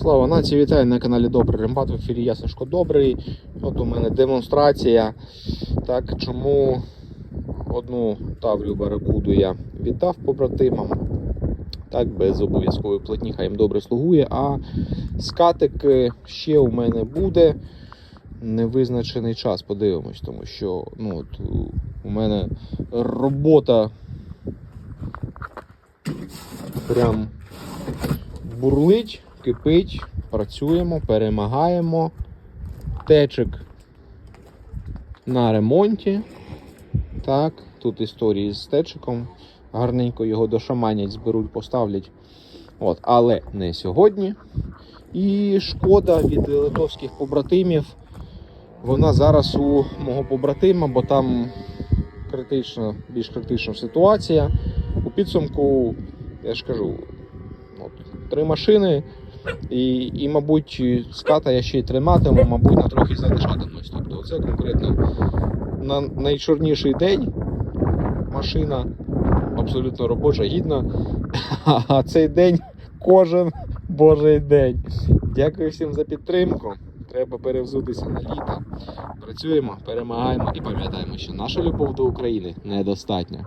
Слава нації, вітаю на каналі Добрий Рембат. В ефірі Ясеншко Добрий. От у мене демонстрація. Так, чому одну тавлю баракуду я віддав побратимам. Так, без обов'язкової платні, хай їм добре слугує. А скатик е, ще у мене буде невизначений час. Подивимось, тому що ну, от, у мене робота прям бурлить, кипить, працюємо, перемагаємо. Течик на ремонті. Так, тут історії з течиком. Гарненько його дошаманять, зберуть, поставлять. От, але не сьогодні. І шкода від литовських побратимів. Вона зараз у мого побратима, бо там критична, більш критична ситуація. У підсумку, я ж кажу, от, три машини, і, і, мабуть, ската я ще й триматиму, мабуть, на трохи залишатимусь. Тобто, це конкретно на найчорніший день машина абсолютно робоча, гідна. А цей день кожен божий день. Дякую всім за підтримку. Треба перевзутися на літо. Працюємо, перемагаємо і пам'ятаємо, що наша любов до України недостатня.